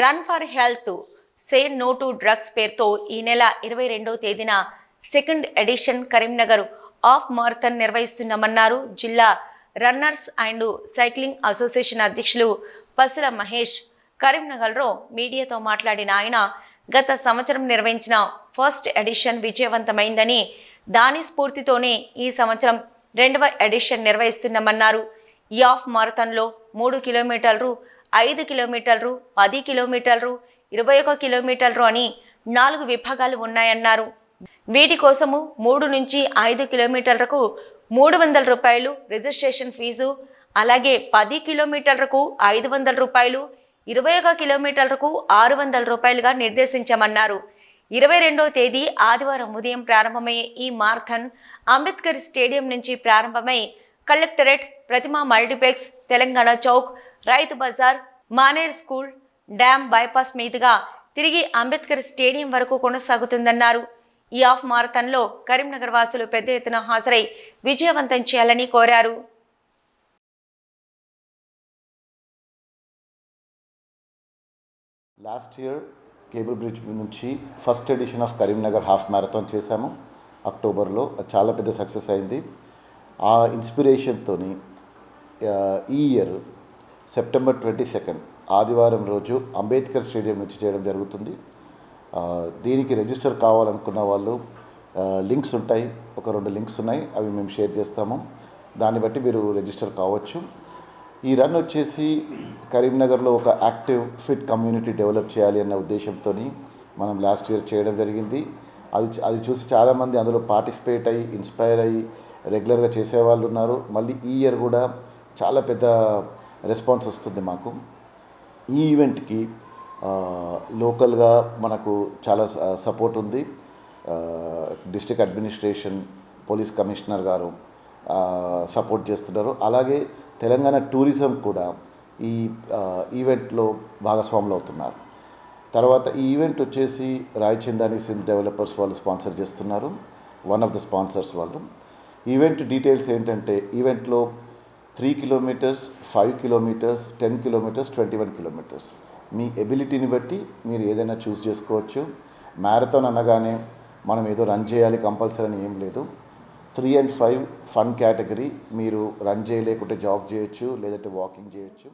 Run for health say no to drugs పేరుతో ఈ నెల ఇరవై రెండవ తేదీన second edition Karimnagar of marathon నిర్వహిస్తున్నామన్నారు జిల్లా రన్నర్స్ అండ్ సైక్లింగ్ అసోసియేషన్ అధ్యక్షులు పసుల మహేష్. కరీంనగర్లో మీడియాతో మాట్లాడిన ఆయన గత సంవత్సరం నిర్వహించిన ఫస్ట్ ఎడిషన్ విజయవంతమైందని దాని స్ఫూర్తితోనే ఈ సంవత్సరం రెండవ ఎడిషన్ నిర్వహిస్తున్నామన్నారు. ఈ ఆఫ్ మారథాన్లో మూడు కిలోమీటర్లు ఐదు కిలోమీటర్లు పది కిలోమీటర్లు ఇరవై ఒక కిలోమీటర్లు అని నాలుగు విభాగాలు ఉన్నాయన్నారు. వీటి కోసము మూడు నుంచి ఐదు కిలోమీటర్లకు మూడు వందల రూపాయలు రిజిస్ట్రేషన్ ఫీజు అలాగే పది కిలోమీటర్లకు ఐదు వందల రూపాయలు ఇరవై ఒక కిలోమీటర్లకు ఆరు వందల రూపాయలుగా నిర్దేశించమన్నారు. ఇరవై రెండవ తేదీ ఆదివారం ఉదయం ప్రారంభమయ్యే ఈ మార్థన్ అంబేద్కర్ స్టేడియం నుంచి ప్రారంభమై collectorate Prathima multiplex Telangana chowk Rythu Bazar Maner school dam bypass మీదుగా తిరిగి అంబేద్కర్ స్టేడియం వరకు కొనసాగుతుందన్నారు. ఈ ఆఫ్ మారథాన్లో కరీంనగర్ వాసులు పెద్ద ఎత్తున హాజరై విజయవంతం చేయాలని కోరారు. లాస్ట్ ఇయర్ కేబుల్ బ్రిడ్జ్ నుంచి first edition of Karimnagar half marathon చేశాము. అక్టోబర్లో చాలా పెద్ద సక్సెస్ అయింది. ఆ ఇన్స్పిరేషన్తో ఈ ఇయర్ సెప్టెంబర్ ట్వంటీ సెకండ్ ఆదివారం రోజు అంబేద్కర్ స్టేడియం నుంచి చేయడం జరుగుతుంది. దీనికి రిజిస్టర్ కావాలనుకున్న వాళ్ళు లింక్స్ ఉంటాయి. ఒక రెండు లింక్స్ ఉన్నాయి. అవి మేము షేర్ చేస్తాము. దాన్ని బట్టి మీరు రిజిస్టర్ కావచ్చు. ఈ రన్ వచ్చేసి కరీంనగర్లో ఒక యాక్టివ్ ఫిట్ కమ్యూనిటీ డెవలప్ చేయాలి అన్న ఉద్దేశంతో మనం లాస్ట్ ఇయర్ చేయడం జరిగింది. అది అది చూసి చాలామంది అందులో పార్టిసిపేట్ అయ్యి ఇన్స్పైర్ అయ్యి రెగ్యులర్గా చేసేవాళ్ళు ఉన్నారు. మళ్ళీ ఈ ఇయర్ కూడా చాలా పెద్ద రెస్పాన్స్ వస్తుంది మాకు. ఈ ఈవెంట్కి లోకల్గా మనకు చాలా సపోర్ట్ ఉంది. డిస్ట్రిక్ట్ అడ్మినిస్ట్రేషన్ పోలీస్ కమిషనర్ గారు సపోర్ట్ చేస్తున్నారు. అలాగే తెలంగాణ టూరిజం కూడా ఈ ఈవెంట్లో భాగస్వాములు అవుతున్నారు. తర్వాత ఈ ఈవెంట్ వచ్చేసి రాయచందాని సింధ్ డెవలపర్స్ వాళ్ళు స్పాన్సర్ చేస్తున్నారు. వన్ ఆఫ్ ద స్పాన్సర్స్ వాళ్ళు. ఈవెంట్ డీటెయిల్స్ ఏంటంటే ఈవెంట్లో three kilometres five kilometres ten kilometres twenty one kilometres. మీ ఎబిలిటీని బట్టి మీరు ఏదైనా చూస్ చేసుకోవచ్చు. మ్యారథాన్ అనగానే మనం ఏదో రన్ చేయాలి కంపల్సరీ అని ఏం లేదు. Three and five fun category. మీరు రన్ చేయలేకుంటే జాగ్ చేయొచ్చు లేదంటే వాకింగ్ చేయొచ్చు.